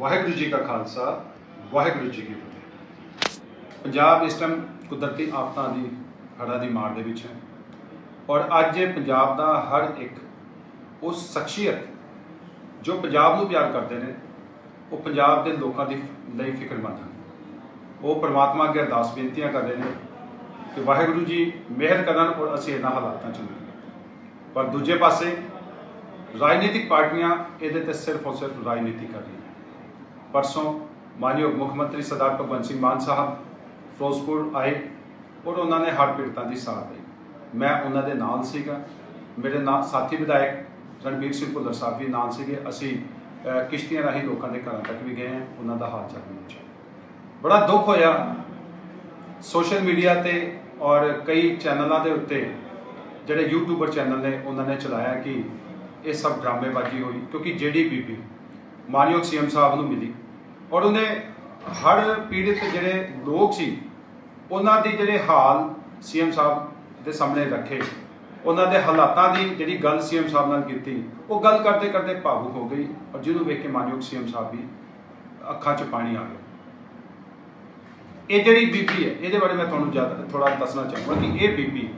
ਵਾਹਿਗੁਰੂ ਜੀ ਕਾ ਖਾਲਸਾ, ਵਾਹਿਗੁਰੂ ਜੀ ਕੀ ਫਤਿਹ। ਪੰਜਾਬ ਇਸ ਟਾਈਮ ਕੁਦਰਤੀ ਆਫਤਾਂ ਦੀ, ਹੜ੍ਹਾਂ ਦੀ ਮਾਰ ਦੇ ਵਿੱਚ ਹੈ। ਔਰ ਅੱਜ ਪੰਜਾਬ ਦਾ ਹਰ ਇੱਕ, ਉਸ ਸ਼ਖਸੀਅਤ ਜੋ ਪੰਜਾਬ ਨੂੰ ਪਿਆਰ ਕਰਦੇ ਨੇ, ਉਹ ਪੰਜਾਬ ਦੇ ਲੋਕਾਂ ਦੀ ਲਈ ਫਿਕਰਮੰਦ ਹਨ। ਉਹ ਪ੍ਰਮਾਤਮਾ ਅੱਗੇ ਅਰਦਾਸ ਬੇਨਤੀਆਂ ਕਰਦੇ ਨੇ ਕਿ ਵਾਹਿਗੁਰੂ ਜੀ ਮਿਹਰ ਕਰਨ ਔਰ ਅਸੀਂ ਇਹਨਾਂ ਹਾਲਾਤਾਂ 'ਚ ਪਰ ਦੂਜੇ ਪਾਸੇ, ਰਾਜਨੀਤਿਕ ਪਾਰਟੀਆਂ ਇਹਦੇ ਤੇ ਸਿਰਫ ਔਰ ਸਿਰਫ ਰਾਜਨੀਤੀ ਕਰ ਰਹੀਆਂ ਪਰਸੋਂ ਮਾਨਯੋਗ ਮੁੱਖ ਮੰਤਰੀ ਸਰਦਾਰ ਭਗਵੰਤ ਸਿੰਘ ਮਾਨ ਸਾਹਿਬ ਫਿਰੋਜ਼ਪੁਰ ਆਏ ਔਰ ਉਹਨਾਂ ਨੇ ਹੜ੍ਹ ਪੀੜਤਾਂ ਦੀ ਸਾਥ ਲਈ ਮੈਂ ਉਹਨਾਂ ਦੇ ਨਾਲ ਸੀਗਾ ਮੇਰੇ ਨਾਲ ਸਾਥੀ ਵਿਧਾਇਕ ਰਣਬੀਰ ਸਿੰਘ ਭੁੱਲਰ ਸਾਹਿਬ ਵੀ ਨਾਲ ਸੀਗੇ ਅਸੀਂ ਕਿਸ਼ਤੀਆਂ ਰਾਹੀਂ ਲੋਕਾਂ ਦੇ ਘਰਾਂ ਤੱਕ ਵੀ ਗਏ ਹਾਂ ਉਹਨਾਂ ਦਾ ਹਾਲ ਚਾਲ ਵੀ ਪੁੱਛਿਆ ਬੜਾ ਦੁੱਖ ਹੋਇਆ ਸੋਸ਼ਲ ਮੀਡੀਆ ਤੇ ਔਰ ਕਈ ਚੈਨਲਾਂ ਦੇ ਉੱਤੇ ਜਿਹੜੇ ਯੂਟਿਊਬਰ ਚੈਨਲ ਨੇ ਉਹਨਾਂ ਨੇ ਚਲਾਇਆ ਕਿ ਇਹ ਸਭ ਡਰਾਮੇਬਾਜ਼ੀ ਹੋਈ ਕਿਉਂਕਿ ਜਿਹੜੀ ਬੀਬੀ ਮਾਨਯੋਗ ਸੀਐਮ ਸਾਹਿਬ ਨੂੰ ਮਿਲੀ। ਔਰ ਉਹਨੇ ਹਰ ਪੀੜਿਤ ਜਿਹੜੇ ਲੋਕ ਸੀ, ਉਹਨਾਂ ਦੀ ਜਿਹੜੇ ਹਾਲ ਸੀਐਮ ਸਾਹਿਬ ਦੇ ਸਾਹਮਣੇ ਰੱਖੇ। ਉਹਨਾਂ ਦੇ ਹਾਲਾਤਾਂ ਦੀ ਜਿਹੜੀ ਗੱਲ ਸੀਐਮ ਸਾਹਿਬ ਨਾਲ ਕੀਤੀ, ਉਹ ਗੱਲ ਕਰਦੇ ਕਰਦੇ ਭਾਵੁਕ ਹੋ ਗਈ ਔਰ ਜਿਹਨੂੰ ਵੇਖ ਕੇ ਮਾਨਯੋਗ ਸੀਐਮ ਸਾਹਿਬ ਵੀ ਅੱਖਾਂ 'ਚ ਪਾਣੀ ਆ ਗਿਆ। ਇਹ ਜਿਹੜੀ ਬੀਬੀ ਹੈ, ਇਹਦੇ ਬਾਰੇ ਮੈਂ ਤੁਹਾਨੂੰ ਜ਼ਿਆਦਾ ਥੋੜਾ ਦੱਸਣਾ ਚਾਹੂੰਗਾ ਕਿ ਇਹ ਬੀਬੀ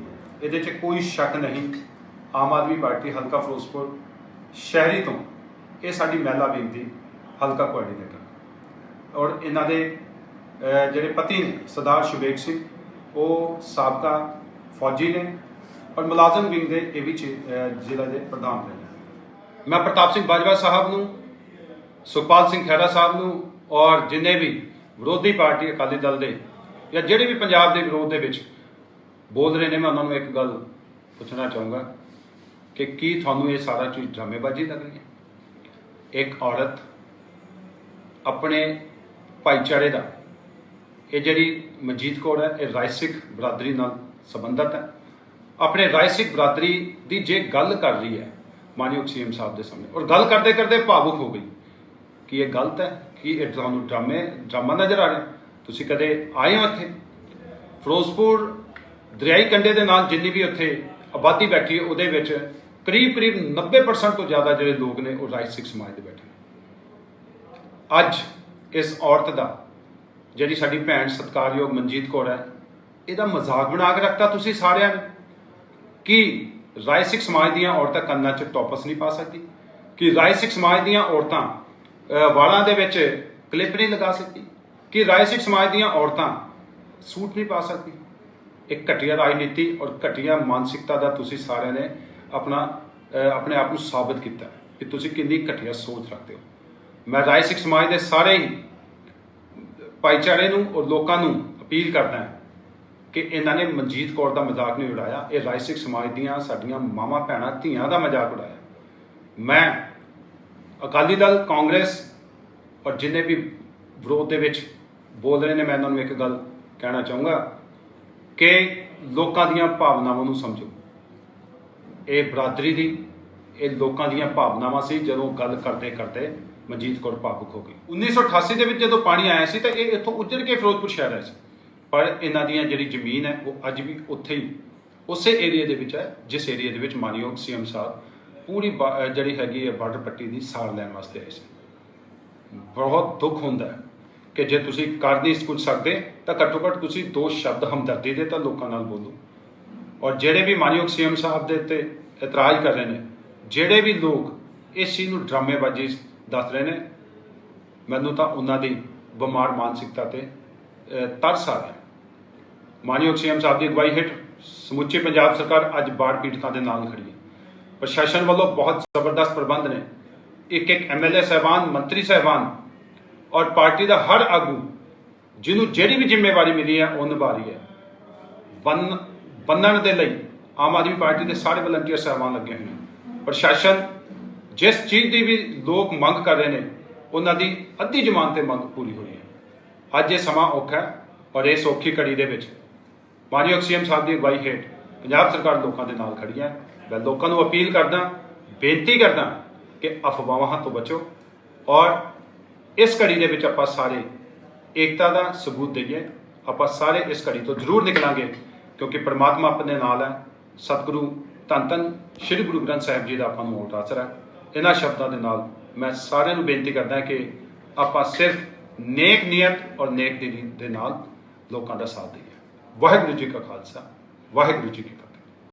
ਇਹਦੇ 'ਚ ਕੋਈ ਸ਼ੱਕ ਨਹੀਂ। ਆਮ ਆਦਮੀ ਪਾਰਟੀ ਹਲਕਾ ਫਿਰੋਜ਼ਪੁਰ ਸ਼ਹਿਰੀ ਤੋਂ ਇਹ ਸਾਡੀ ਮਹਿਲਾ ਵਿੰਗ ਦੀ ਹਲਕਾ ਕੋਆਰਡੀਨੇਟਰ ਔਰ ਇਹਨਾਂ ਦੇ ਜਿਹੜੇ ਪਤੀ ਨੇ, ਸਰਦਾਰ ਸ਼ੁਬੇਗ ਸਿੰਘ, ਉਹ ਸਾਬਕਾ ਫੌਜੀ ਨੇ, ਔਰ ਮੁਲਾਜ਼ਮ ਵਿੰਗ ਦੇ ਇਹ ਵੀ ਚੇ- ਜ਼ਿਲ੍ਹਾ ਦੇ ਪ੍ਰਧਾਨ ਰਹੇ ਨੇ। ਮੈਂ ਪ੍ਰਤਾਪ ਸਿੰਘ ਬਾਜਵਾ ਸਾਹਿਬ ਨੂੰ, ਸੁਖਪਾਲ ਸਿੰਘ ਖਹਿਰਾ ਸਾਹਿਬ ਨੂੰ, ਔਰ ਜਿੰਨੇ ਵੀ ਵਿਰੋਧੀ ਪਾਰਟੀ ਅਕਾਲੀ ਦਲ ਦੇ, ਜਾਂ ਜਿਹੜੇ ਵੀ ਪੰਜਾਬ ਦੇ ਵਿਰੋਧ ਦੇ ਵਿੱਚ ਬੋਲ ਰਹੇ ਨੇ, ਮੈਂ ਉਹਨਾਂ ਨੂੰ ਇੱਕ ਗੱਲ ਪੁੱਛਣਾ ਚਾਹੂੰਗਾ ਕਿ ਕੀ ਤੁਹਾਨੂੰ ਇਹ ਸਾਰਾ ਚੀਜ਼ ਡਰਾਮੇਬਾਜ਼ੀ ਲੱਗ ਰਹੀ ਹੈ? ਇੱਕ ਔਰਤ ਆਪਣੇ ਭਾਈਚਾਰੇ ਦਾ, ਇਹ ਜਿਹੜੀ ਮਨਜੀਤ ਕੌਰ ਹੈ, ਇਹ ਰਾਇਸਿਕ ਬਰਾਦਰੀ ਨਾਲ ਸੰਬੰਧਤ ਹੈ। ਆਪਣੇ ਰਾਇਸਿਕ ਬਰਾਦਰੀ ਦੀ ਜੇ ਗੱਲ ਕਰ ਰਹੀ ਹੈ, ਮਾਨਯੋਗ ਸੀਐਮ ਸਾਹਿਬ ਦੇ ਸਾਹਮਣੇ, ਔਰ ਗੱਲ ਕਰਦੇ ਕਰਦੇ ਭਾਵੁਕ ਹੋ ਗਈ ਕਿ ਇਹ ਗਲਤ ਹੈ, ਕਿ ਇਹ ਤੁਹਾਨੂੰ ਡਰਾਮੇ, ਡਰਾਮਾ ਨਜ਼ਰ ਆ ਰਿਹਾ ਤੁਸੀਂ ਕਦੇ ਆਏ ਹੋ ਇੱਥੇ? ਫਿਰੋਜ਼ਪੁਰ ਦਰਿਆਈ ਕੰਢੇ ਦੇ ਨਾਲ ਜਿੰਨੀ ਵੀ ਉੱਥੇ ਆਬਾਦੀ ਬੈਠੀ ਹੈ, ਉਹਦੇ ਵਿੱਚ ਕਰੀਬ ਕਰੀਬ 90% ਤੋਂ ਜ਼ਿਆਦਾ ਜਿਹੜੇ ਲੋਕ ਨੇ ਉਹ ਰਾਜ ਸਿੱਖ ਸਮਾਜ ਦੇ ਬੈਠੇ ਨੇ। ਅੱਜ ਇਸ ਔਰਤ ਦਾ, ਜਿਹੜੀ ਸਾਡੀ ਭੈਣ ਸਤਕਾਰਯੋਗ ਮਨਜੀਤ ਕੌਰ ਹੈ, ਇਹਦਾ ਮਜ਼ਾਕ ਬਣਾ ਕੇ ਰੱਖਤਾ ਤੁਸੀਂ ਸਾਰਿਆਂ ਨੇ ਕਿ ਰਾਏ ਸਿੱਖ ਸਮਾਜ ਦੀਆਂ ਔਰਤਾਂ ਕੰਨਾਂ 'ਚ ਟੋਪਸ ਨਹੀਂ ਪਾ ਸਕਦੀ, ਕਿ ਰਾਏ ਸਿੱਖ ਸਮਾਜ ਦੀਆਂ ਔਰਤਾਂ ਵਾਲਾਂ ਦੇ ਵਿੱਚ ਕਲਿੱਪ ਨਹੀਂ ਲਗਾ ਸਕਦੀ, ਕਿ ਰਾਏ ਸਿੱਖ ਸਮਾਜ ਦੀਆਂ ਔਰਤਾਂ ਸੂਟ ਨਹੀਂ ਪਾ ਸਕਦੀ। ਇੱਕ ਘਟੀਆ ਰਾਜਨੀਤੀ ਔਰ ਘਟੀਆ ਮਾਨਸਿਕਤਾ ਦਾ ਤੁਸੀਂ ਸਾਰਿਆਂ ਨੇ ਆਪਣਾ ਆਪਣੇ ਆਪ ਨੂੰ ਸਾਬਤ ਕੀਤਾ ਕਿ ਤੁਸੀਂ ਕਿੰਨੀ ਘਟੀਆ ਸੋਚ ਰੱਖਦੇ ਹੋ। ਮੈਂ ਰਾਏ ਸਿੱਖ ਸਮਾਜ ਦੇ ਸਾਰੇ ਹੀ ਭਾਈਚਾਰੇ ਨੂੰ ਔਰ ਲੋਕਾਂ ਨੂੰ ਅਪੀਲ ਕਰਦਾ ਹਾਂ ਕਿ ਇਹਨਾਂ ਨੇ ਮਨਜੀਤ ਕੌਰ ਦਾ ਮਜ਼ਾਕ ਨਹੀਂ ਉਡਾਇਆ। ਇਹ ਰਾਏ ਸਿੱਖ ਸਮਾਜ ਦੀਆਂ ਸਾਡੀਆਂ ਮਾਵਾਂ, ਭੈਣਾਂ, ਧੀਆਂ ਦਾ ਮਜ਼ਾਕ ਉਡਾਇਆ। ਮੈਂ ਅਕਾਲੀ ਦਲ, ਕਾਂਗਰਸ ਔਰ ਜਿੰਨੇ ਵੀ ਵਿਰੋਧ ਦੇ ਵਿੱਚ ਬੋਲ ਰਹੇ ਨੇ, ਮੈਂ ਇਹਨਾਂ ਨੂੰ ਇੱਕ ਗੱਲ ਕਹਿਣਾ ਚਾਹੂੰਗਾ ਕਿ ਲੋਕਾਂ ਦੀਆਂ ਭਾਵਨਾਵਾਂ ਨੂੰ ਸਮਝੋ। ਇਹ ਬਰਾਦਰੀ ਦੀ ਇਹ ਲੋਕਾਂ ਦੀਆਂ ਭਾਵਨਾਵਾਂ ਸੀ, ਜਦੋਂ ਗੱਲ ਕਰਦੇ ਕਰਦੇ ਮਨਜੀਤ ਕੌਰ ਭਾਵੁਕ ਹੋ ਗਈ। 1988 ਦੇ ਵਿੱਚ ਜਦੋਂ ਪਾਣੀ ਆਇਆ ਸੀ, ਤਾਂ ਇਹ ਇੱਥੋਂ ਉੱਜੜ ਕੇ ਫਿਰੋਜ਼ਪੁਰ ਸ਼ਹਿਰ ਆਇਆ ਸੀ। ਪਰ ਇਹਨਾਂ ਦੀਆਂ ਜਿਹੜੀ ਜ਼ਮੀਨ ਹੈ, ਉਹ ਅੱਜ ਵੀ ਉੱਥੇ ਹੀ ਉਸੇ ਏਰੀਆ ਦੇ ਵਿੱਚ ਹੈ, ਜਿਸ ਏਰੀਆ ਦੇ ਵਿੱਚ ਮਾਨਯੋਗ ਸੀਐਮ ਸਾਹਿਬ ਪੂਰੀ ਬਾ- ਜਿਹੜੀ ਹੈਗੀ ਹੈ ਬਾਰਡਰ ਪੱਟੀ ਦੀ ਸਾਰ ਲੈਣ ਵਾਸਤੇ ਆਏ ਸੀ। ਬਹੁਤ ਦੁੱਖ ਹੁੰਦਾ ਹੈ ਕਿ ਜੇ ਤੁਸੀਂ ਕਰ ਨਹੀਂ ਕੁਝ ਸਕਦੇ, ਤਾਂ ਘੱਟੋ ਘੱਟ ਤੁਸੀਂ ਦੋ ਸ਼ਬਦ ਹਮਦਰਦੀ ਦੇ ਤਾਂ ਲੋਕਾਂ ਨਾਲ ਬੋਲੋ। ਔਰ ਜਿਹੜੇ ਵੀ ਮਾਨਯੋਗ ਸੀਐਮ ਸਾਹਿਬ ਦੇ ਉੱਤੇ ਇਤਰਾਜ਼ ਕਰ ਰਹੇ ਨੇ, ਜਿਹੜੇ ਵੀ ਲੋਕ ਇਸ ਚੀਜ਼ ਨੂੰ ਡਰਾਮੇਬਾਜ਼ੀ ਦੱਸ ਰਹੇ ਨੇ, ਮੈਨੂੰ ਤਾਂ ਉਹਨਾਂ ਦੀ ਬਿਮਾਰ ਮਾਨਸਿਕਤਾ ਤੇ ਤਰਸ ਆ ਰਿਹਾ। ਮਾਨਯੋਗ ਸੀਐਮ ਸਾਹਿਬ ਦੀ ਅਗਵਾਈ ਹੇਠ ਸਮੁੱਚੀ ਪੰਜਾਬ ਸਰਕਾਰ ਅੱਜ ਬਾੜ ਪੀੜਤਾਂ ਦੇ ਨਾਲ ਖੜੀ ਹੈ। ਪ੍ਰਸ਼ਾਸਨ ਵੱਲੋਂ ਬਹੁਤ ਜ਼ਬਰਦਸਤ ਪ੍ਰਬੰਧ ਨੇ। ਇੱਕ ਇੱਕ ਐਮਐਲਏ ਸਹਿਬਾਨ, ਮੰਤਰੀ ਸਹਿਬਾਨ ਔਰ ਪਾਰਟੀ ਦਾ ਹਰ ਆਗੂ, ਜਿਹਨੂੰ ਜਿਹੜੀ ਵੀ ਜ਼ਿੰਮੇਵਾਰੀ ਮਿਲੀ ਹੈ, ਉਹ ਨਿਭਾ ਰਹੀ ਹੈ। ਬੰਨ ਬੰਨਣ ਦੇ ਲਈ ਆਮ ਆਦਮੀ ਪਾਰਟੀ ਦੇ ਸਾਰੇ ਵਲੰਟੀਅਰ ਸਹਿਬਾਨ ਲੱਗੇ ਹੋਏ ਨੇ। ਪ੍ਰਸ਼ਾਸਨ ਜਿਸ ਚੀਜ਼ ਦੀ ਵੀ ਲੋਕ ਮੰਗ ਕਰ ਰਹੇ ਨੇ, ਉਹਨਾਂ ਦੀ ਅੱਧੀ ਜ਼ਮਾਨ ਤੇ ਮੰਗ ਪੂਰੀ ਹੋਈ ਹੈ। ਅੱਜ ਇਹ ਸਮਾਂ ਔਖਾ ਹੈ ਔਰ ਇਸ ਔਖੀ ਘੜੀ ਦੇ ਵਿੱਚ ਮਾਨਯੋਗ ਸੀਐਮ ਸਾਹਿਬ ਦੀ ਅਗਵਾਈ ਹੇਠ ਪੰਜਾਬ ਸਰਕਾਰ ਲੋਕਾਂ ਦੇ ਨਾਲ ਖੜੀ ਹੈ। ਮੈਂ ਲੋਕਾਂ ਨੂੰ ਅਪੀਲ ਕਰਦਾ, ਬੇਨਤੀ ਕਰਦਾ ਕਿ ਅਫਵਾਹਾਂ ਤੋਂ ਬਚੋ ਔਰ ਇਸ ਘੜੀ ਦੇ ਵਿੱਚ ਆਪਾਂ ਸਾਰੇ ਏਕਤਾ ਦਾ ਸਬੂਤ ਦਈਏ। ਆਪਾਂ ਸਾਰੇ ਇਸ ਘੜੀ ਤੋਂ ਜ਼ਰੂਰ ਨਿਕਲਾਂਗੇ। ਕਿਉਂਕਿ ਪ੍ਰਮਾਤਮਾ ਆਪਣੇ ਨਾਲ ਹੈ। ਸਤਿਗੁਰੂ ਧੰਨ ਧੰਨ ਸ੍ਰੀ ਗੁਰੂ ਗ੍ਰੰਥ ਸਾਹਿਬ ਜੀ ਦਾ ਆਪਾਂ ਨੂੰ ਮੋਟ ਆਸਰਾ ਹੈ। ਇਹਨਾਂ ਸ਼ਬਦਾਂ ਦੇ ਨਾਲ ਮੈਂ ਸਾਰਿਆਂ ਨੂੰ ਬੇਨਤੀ ਕਰਦਾ ਕਿ ਆਪਾਂ ਸਿਰਫ ਨੇਕ ਨੀਅਤ ਔਰ ਨੇਕ ਦਿਲੀ ਦੇ ਨਾਲ ਲੋਕਾਂ ਦਾ ਸਾਥ ਦਈਏ। ਵਾਹਿਗੁਰੂ ਜੀ ਕਾ ਖਾਲਸਾ, ਵਾਹਿਗੁਰੂ ਜੀ ਕੀ ਫਤਿਹ।